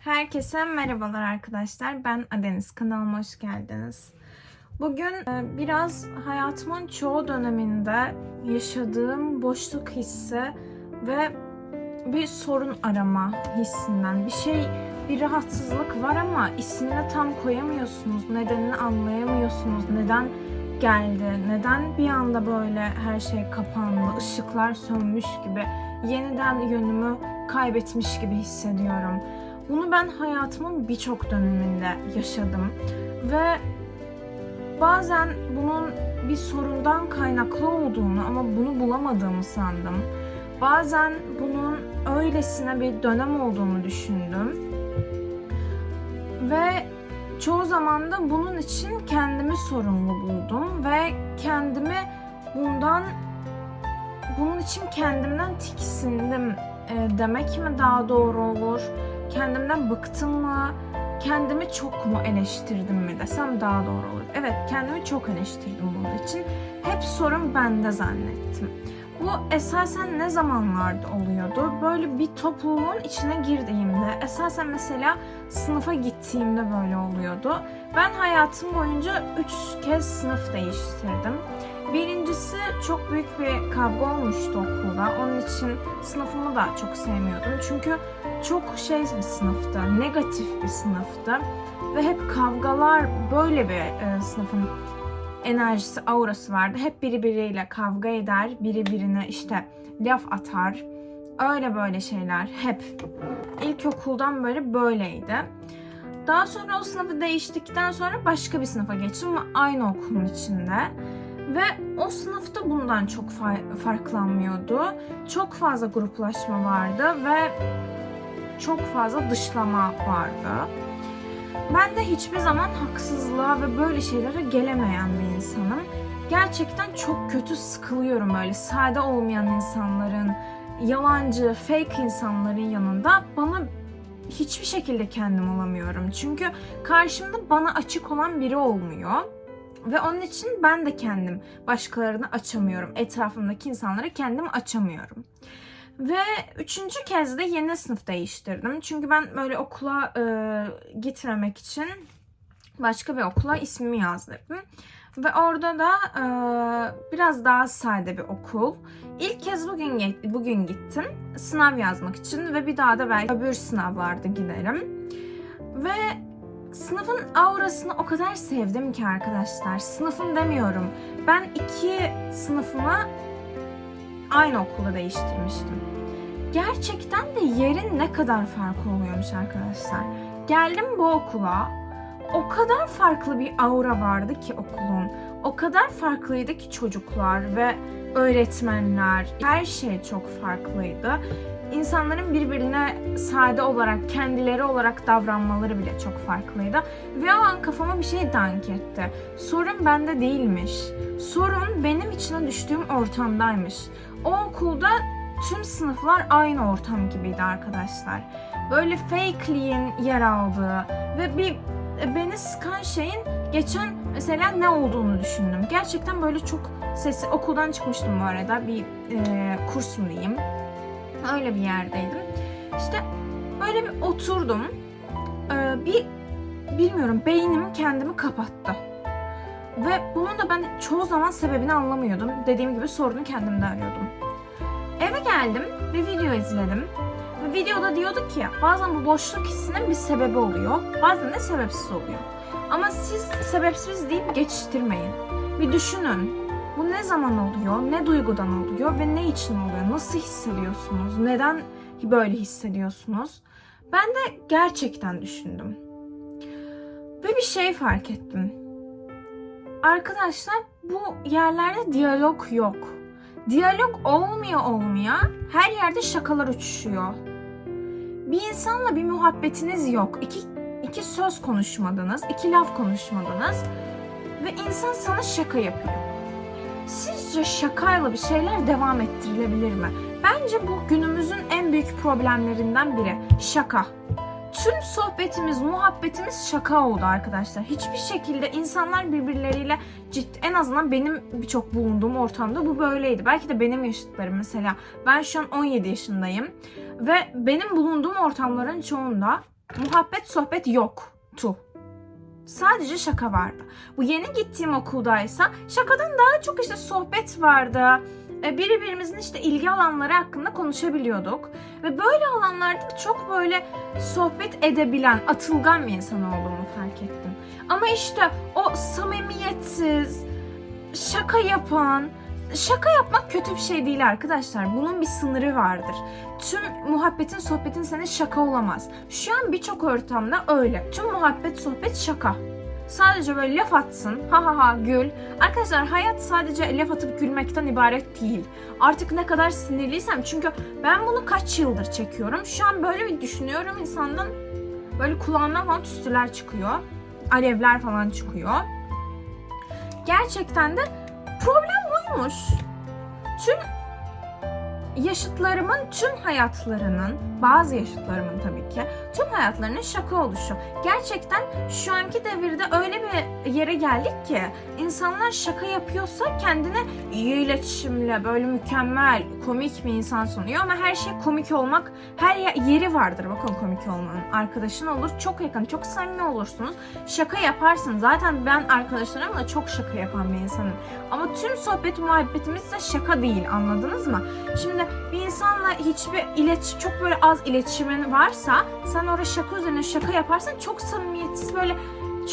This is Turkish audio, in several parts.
Herkese merhabalar arkadaşlar. Ben Adeniz. Kanalıma hoş geldiniz. Bugün e, biraz hayatımın çoğu döneminde yaşadığım boşluk hissi ve bir sorun arama hissinden bir şey bir rahatsızlık var ama ismini tam koyamıyorsunuz. Nedenini anlayamıyorsunuz. Neden geldi? Neden bir anda böyle her şey kapandı? ışıklar sönmüş gibi yeniden yönümü kaybetmiş gibi hissediyorum. Bunu ben hayatımın birçok döneminde yaşadım ve bazen bunun bir sorundan kaynaklı olduğunu ama bunu bulamadığımı sandım. Bazen bunun öylesine bir dönem olduğunu düşündüm. Ve çoğu zaman da bunun için kendimi sorumlu buldum ve kendimi bundan bunun için kendimden tiksindim e, demek mi daha doğru olur? Kendimden bıktım mı? Kendimi çok mu eleştirdim mi desem daha doğru olur. Evet kendimi çok eleştirdim bunun için. Hep sorun bende zannettim. Bu esasen ne zamanlarda oluyordu? Böyle bir topluluğun içine girdiğimde, esasen mesela sınıfa gittiğimde böyle oluyordu. Ben hayatım boyunca üç kez sınıf değiştirdim. Birincisi çok büyük bir kavga olmuştu okulda. Onun için sınıfımı da çok sevmiyordum. Çünkü çok şey bir sınıftı, negatif bir sınıftı. Ve hep kavgalar böyle bir e, sınıfın enerjisi, aurası vardı. Hep biri biriyle kavga eder, biri birine işte laf atar. Öyle böyle şeyler hep. İlkokuldan böyle böyleydi. Daha sonra o sınıfı değiştikten sonra başka bir sınıfa geçtim ama aynı okulun içinde. Ve o sınıfta bundan çok fa- farklanmıyordu. Çok fazla gruplaşma vardı ve çok fazla dışlama vardı. Ben de hiçbir zaman haksızlığa ve böyle şeylere gelemeyen bir insanım. Gerçekten çok kötü sıkılıyorum böyle sade olmayan insanların, yalancı, fake insanların yanında. Bana hiçbir şekilde kendim olamıyorum. Çünkü karşımda bana açık olan biri olmuyor. Ve onun için ben de kendim başkalarını açamıyorum. Etrafımdaki insanlara kendimi açamıyorum. Ve üçüncü kez de yeni sınıf değiştirdim. Çünkü ben böyle okula e, gitmemek için başka bir okula ismimi yazdırdım. Ve orada da e, biraz daha sade bir okul. İlk kez bugün bugün gittim sınav yazmak için ve bir daha da belki öbür sınavlarda giderim. Ve sınıfın aurasını o kadar sevdim ki arkadaşlar. Sınıfım demiyorum. Ben iki sınıfımı aynı okulda değiştirmiştim. Gerçekten de yerin ne kadar farkı oluyormuş arkadaşlar. Geldim bu okula. O kadar farklı bir aura vardı ki okulun. O kadar farklıydı ki çocuklar ve öğretmenler. Her şey çok farklıydı. İnsanların birbirine sade olarak, kendileri olarak davranmaları bile çok farklıydı. Ve o an kafama bir şey dank etti. Sorun bende değilmiş. Sorun benim içine düştüğüm ortamdaymış. O okulda tüm sınıflar aynı ortam gibiydi arkadaşlar. Böyle fakeliğin yer aldığı ve bir beni sıkan şeyin geçen mesela ne olduğunu düşündüm. Gerçekten böyle çok sesi okuldan çıkmıştım bu arada bir e, kurs mu diyeyim. Öyle bir yerdeydim. İşte böyle bir oturdum. Ee, bir bilmiyorum beynim kendimi kapattı. Ve bunun da ben çoğu zaman sebebini anlamıyordum. Dediğim gibi sorunu kendimde arıyordum. Eve geldim, bir video izledim. Ve videoda diyordu ki bazen bu boşluk hissinin bir sebebi oluyor. Bazen de sebepsiz oluyor. Ama siz sebepsiz deyip geçiştirmeyin. Bir düşünün. Bu ne zaman oluyor? Ne duygudan oluyor ve ne için oluyor? Nasıl hissediyorsunuz? Neden böyle hissediyorsunuz? Ben de gerçekten düşündüm. Ve bir şey fark ettim. Arkadaşlar bu yerlerde diyalog yok. Diyalog olmuyor olmuyor her yerde şakalar uçuşuyor. Bir insanla bir muhabbetiniz yok. İki, iki söz konuşmadınız, iki laf konuşmadınız ve insan sana şaka yapıyor. Sizce şakayla bir şeyler devam ettirilebilir mi? Bence bu günümüzün en büyük problemlerinden biri. Şaka. Tüm sohbetimiz, muhabbetimiz şaka oldu arkadaşlar. Hiçbir şekilde insanlar birbirleriyle ciddi, en azından benim birçok bulunduğum ortamda bu böyleydi. Belki de benim yaşıtlarım mesela. Ben şu an 17 yaşındayım. Ve benim bulunduğum ortamların çoğunda muhabbet sohbet yoktu. Sadece şaka vardı. Bu yeni gittiğim okuldaysa şakadan daha çok işte sohbet vardı. E, Birbirimizin işte ilgi alanları hakkında konuşabiliyorduk. Ve böyle alanlarda çok böyle sohbet edebilen, atılgan bir insan olduğumu fark ettim. Ama işte o samimiyetsiz, şaka yapan, şaka yapmak kötü bir şey değil arkadaşlar. Bunun bir sınırı vardır. Tüm muhabbetin, sohbetin senin şaka olamaz. Şu an birçok ortamda öyle. Tüm muhabbet, sohbet şaka. Sadece böyle laf atsın, ha ha ha gül. Arkadaşlar hayat sadece laf atıp gülmekten ibaret değil. Artık ne kadar sinirliysem çünkü ben bunu kaç yıldır çekiyorum. Şu an böyle bir düşünüyorum insandan böyle kulağından falan tüstüler çıkıyor. Alevler falan çıkıyor. Gerçekten de problem buymuş. Tüm yaşıtlarımın tüm hayatlarının, bazı yaşıtlarımın tabii ki, tüm hayatlarının şaka oluşu. Gerçekten şu anki devirde öyle bir yere geldik ki insanlar şaka yapıyorsa kendine iyi iletişimle, böyle mükemmel, komik bir insan sunuyor ama her şey komik olmak, her ye- yeri vardır bakın komik olmanın. Arkadaşın olur, çok yakın, çok samimi olursunuz. Şaka yaparsın. Zaten ben arkadaşlarımla çok şaka yapan bir insanım. Ama tüm sohbet muhabbetimiz de şaka değil anladınız mı? Şimdi bir insanla hiçbir iletişim, çok böyle az iletişimin varsa sen orada şaka üzerine şaka yaparsan çok samimiyetsiz böyle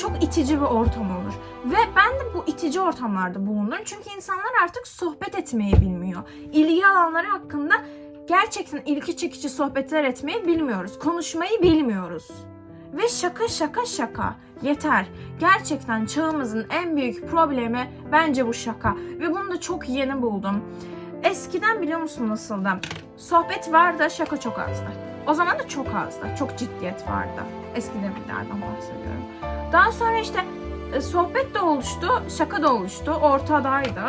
çok itici bir ortam olur. Ve ben de bu itici ortamlarda bulundum. Çünkü insanlar artık sohbet etmeyi bilmiyor. İlgi alanları hakkında gerçekten ilgi çekici sohbetler etmeyi bilmiyoruz. Konuşmayı bilmiyoruz. Ve şaka şaka şaka. Yeter. Gerçekten çağımızın en büyük problemi bence bu şaka. Ve bunu da çok yeni buldum. Eskiden biliyor musun nasıldı? Sohbet vardı, şaka çok azdı. O zaman da çok azdı. Çok ciddiyet vardı. Eski devirlerden bahsediyorum. Daha sonra işte e, sohbet de oluştu, şaka da oluştu. Ortadaydı.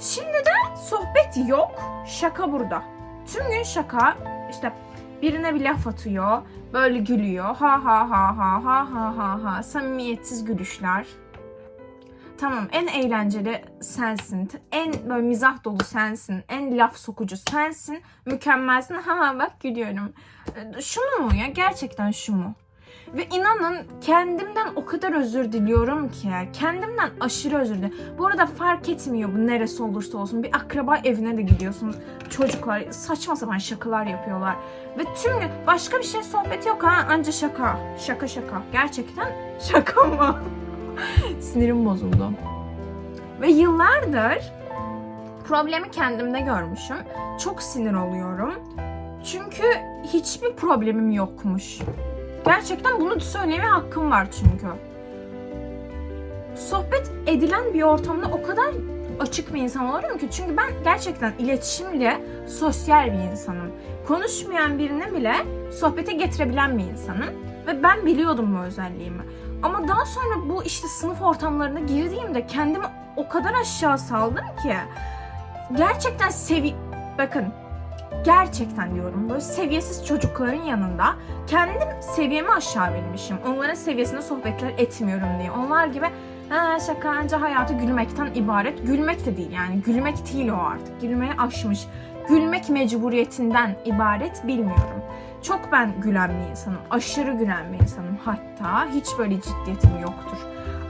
Şimdi de sohbet yok, şaka burada. Tüm gün şaka, işte birine bir laf atıyor, böyle gülüyor. Ha ha ha ha ha ha ha ha. Samimiyetsiz gülüşler. Tamam en eğlenceli sensin. En böyle mizah dolu sensin. En laf sokucu sensin. Mükemmelsin. Ha bak gülüyorum. E, Şu mu ya? Gerçekten şu mu? Ve inanın kendimden o kadar özür diliyorum ki. Kendimden aşırı özür diliyorum. Bu arada fark etmiyor bu neresi olursa olsun. Bir akraba evine de gidiyorsunuz. Çocuklar saçma sapan şakalar yapıyorlar. Ve tüm başka bir şey sohbet yok ha. Anca şaka. Şaka şaka. Gerçekten şaka mı? Sinirim bozuldu. Ve yıllardır problemi kendimde görmüşüm. Çok sinir oluyorum. Çünkü hiçbir problemim yokmuş. Gerçekten bunu söylemeye hakkım var çünkü. Sohbet edilen bir ortamda o kadar açık bir insan olurum ki. Çünkü ben gerçekten iletişimli, sosyal bir insanım. Konuşmayan birini bile sohbete getirebilen bir insanım. Ve ben biliyordum bu özelliğimi. Ama daha sonra bu işte sınıf ortamlarına girdiğimde kendimi o kadar aşağı saldım ki. Gerçekten sevi... Bakın gerçekten diyorum böyle seviyesiz çocukların yanında kendim seviyemi aşağı bilmişim. Onların seviyesinde sohbetler etmiyorum diye. Onlar gibi ha, şaka anca hayatı gülmekten ibaret. Gülmek de değil yani. Gülmek değil o artık. Gülmeyi aşmış. Gülmek mecburiyetinden ibaret bilmiyorum. Çok ben gülen bir insanım. Aşırı gülen bir insanım hatta. Hiç böyle ciddiyetim yoktur.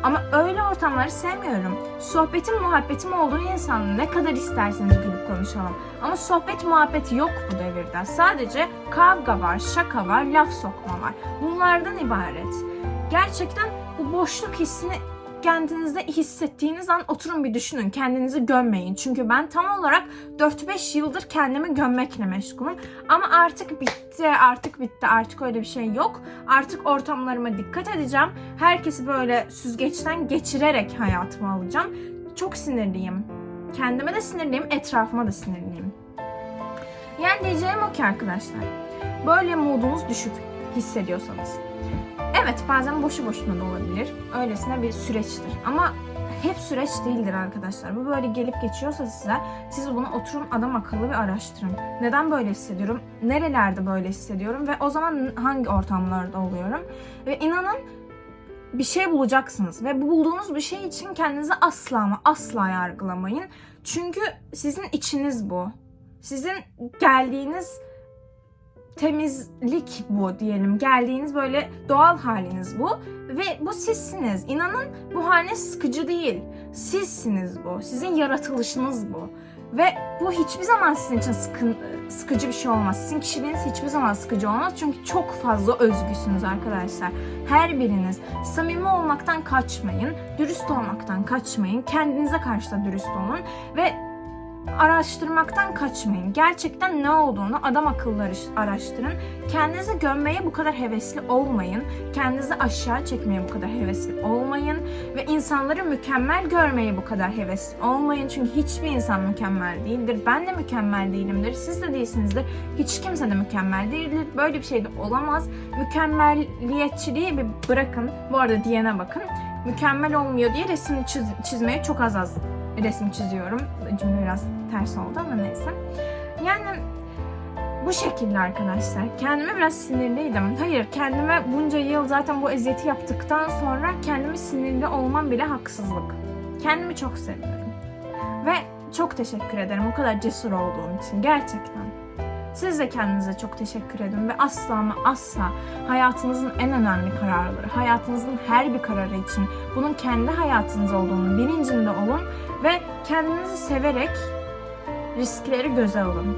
Ama öyle ortamları sevmiyorum. Sohbetim muhabbetim olduğu insanla ne kadar isterseniz gülüp konuşalım. Ama sohbet muhabbet yok bu devirde. Sadece kavga var, şaka var, laf sokma var. Bunlardan ibaret. Gerçekten bu boşluk hissini kendinizde hissettiğiniz an oturun bir düşünün. Kendinizi gömmeyin. Çünkü ben tam olarak 4-5 yıldır kendimi gömmekle meşgulüm. Ama artık bitti, artık bitti. Artık öyle bir şey yok. Artık ortamlarıma dikkat edeceğim. Herkesi böyle süzgeçten geçirerek hayatıma alacağım. Çok sinirliyim. Kendime de sinirliyim, etrafıma da sinirliyim. Yani diyeceğim o ki arkadaşlar. Böyle modunuz düşük hissediyorsanız. Evet bazen boşu boşuna da olabilir. Öylesine bir süreçtir. Ama hep süreç değildir arkadaşlar. Bu böyle gelip geçiyorsa size siz bunu oturun adam akıllı bir araştırın. Neden böyle hissediyorum? Nerelerde böyle hissediyorum? Ve o zaman hangi ortamlarda oluyorum? Ve inanın bir şey bulacaksınız. Ve bu bulduğunuz bir şey için kendinizi asla ama asla yargılamayın. Çünkü sizin içiniz bu. Sizin geldiğiniz temizlik bu diyelim. Geldiğiniz böyle doğal haliniz bu. Ve bu sizsiniz. İnanın bu haliniz sıkıcı değil. Sizsiniz bu. Sizin yaratılışınız bu. Ve bu hiçbir zaman sizin için sıkın, sıkıcı bir şey olmaz. Sizin kişiliğiniz hiçbir zaman sıkıcı olmaz. Çünkü çok fazla özgüsünüz arkadaşlar. Her biriniz samimi olmaktan kaçmayın. Dürüst olmaktan kaçmayın. Kendinize karşı da dürüst olun. Ve araştırmaktan kaçmayın. Gerçekten ne olduğunu adam akıllı araş- araştırın. Kendinizi gömmeye bu kadar hevesli olmayın. Kendinizi aşağı çekmeye bu kadar hevesli olmayın. Ve insanları mükemmel görmeye bu kadar hevesli olmayın. Çünkü hiçbir insan mükemmel değildir. Ben de mükemmel değilimdir. Siz de değilsinizdir. Hiç kimse de mükemmel değildir. Böyle bir şey de olamaz. Mükemmelliyetçiliği bir bırakın. Bu arada diyene bakın. Mükemmel olmuyor diye resim çiz- çizmeye çok az az resim çiziyorum. Cümle biraz ters oldu ama neyse. Yani bu şekilde arkadaşlar. Kendime biraz sinirliydim. Hayır kendime bunca yıl zaten bu eziyeti yaptıktan sonra kendime sinirli olmam bile haksızlık. Kendimi çok seviyorum. Ve çok teşekkür ederim bu kadar cesur olduğum için. Gerçekten. Siz de kendinize çok teşekkür edin ve asla ama asla hayatınızın en önemli kararları, hayatınızın her bir kararı için bunun kendi hayatınız olduğunu bilincinde olun ve kendinizi severek riskleri göze alın.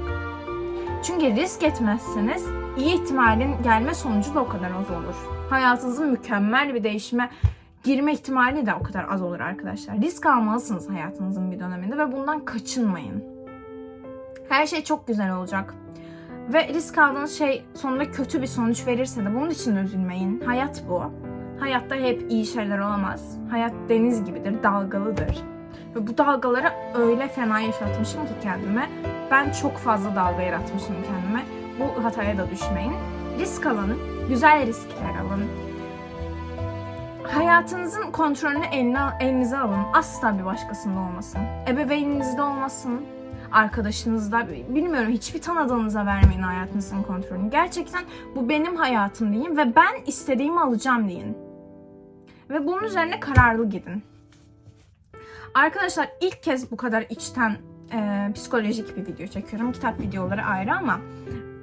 Çünkü risk etmezseniz iyi ihtimalin gelme sonucu da o kadar az olur. Hayatınızın mükemmel bir değişime girme ihtimali de o kadar az olur arkadaşlar. Risk almalısınız hayatınızın bir döneminde ve bundan kaçınmayın. Her şey çok güzel olacak. Ve risk aldığınız şey sonunda kötü bir sonuç verirse de bunun için üzülmeyin. Hayat bu. Hayatta hep iyi şeyler olamaz. Hayat deniz gibidir, dalgalıdır. Ve bu dalgaları öyle fena yaşatmışım ki kendime. Ben çok fazla dalga yaratmışım kendime. Bu hataya da düşmeyin. Risk alın, güzel riskler alın. Hayatınızın kontrolünü eline, elinize alın. Asla bir başkasında olmasın. Ebeveyninizde olmasın. Arkadaşınızda, bilmiyorum hiçbir tanıdığınıza vermeyin hayatınızın kontrolünü. Gerçekten bu benim hayatım deyin ve ben istediğimi alacağım deyin. Ve bunun üzerine kararlı gidin. Arkadaşlar ilk kez bu kadar içten e, psikolojik bir video çekiyorum. Kitap videoları ayrı ama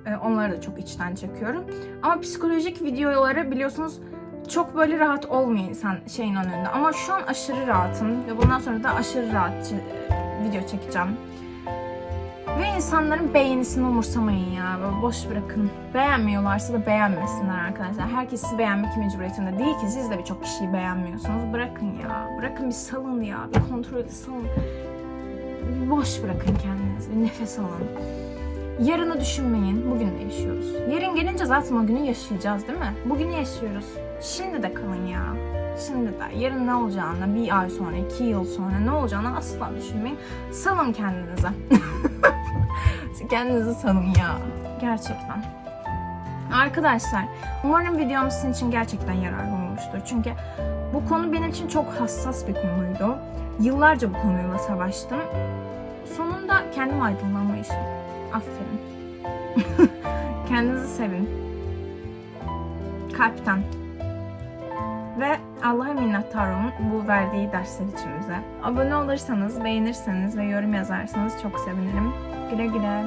e, onları da çok içten çekiyorum. Ama psikolojik videoları biliyorsunuz çok böyle rahat olmuyor insan şeyin önünde. Ama şu an aşırı rahatım ve bundan sonra da aşırı rahat video çekeceğim. Ve insanların beğenisini umursamayın ya. Böyle boş bırakın. Beğenmiyorlarsa da beğenmesinler arkadaşlar. Herkes sizi beğenmek mecburiyetinde değil ki. Siz de birçok kişiyi beğenmiyorsunuz. Bırakın ya. Bırakın bir salın ya. Bir kontrolü salın. Boş bırakın kendinizi. Bir nefes alın. Yarını düşünmeyin. Bugünle yaşıyoruz. Yarın gelince zaten o günü yaşayacağız değil mi? Bugünü yaşıyoruz. Şimdi de kalın ya. Şimdi de. Yarın ne olacağını, bir ay sonra, iki yıl sonra ne olacağını asla düşünmeyin. Salın kendinize. Kendinizi salın ya. Gerçekten. Arkadaşlar, umarım videom sizin için gerçekten yararlı olmuştur. Çünkü bu konu benim için çok hassas bir konuydu. Yıllarca bu konuyla savaştım. Sonunda kendim aydınlanma işi. Aferin. Kendinizi sevin. Kalpten. Ve Allah'a minnettar olun bu verdiği dersler için bize. Abone olursanız, beğenirseniz ve yorum yazarsanız çok sevinirim. Güle güle.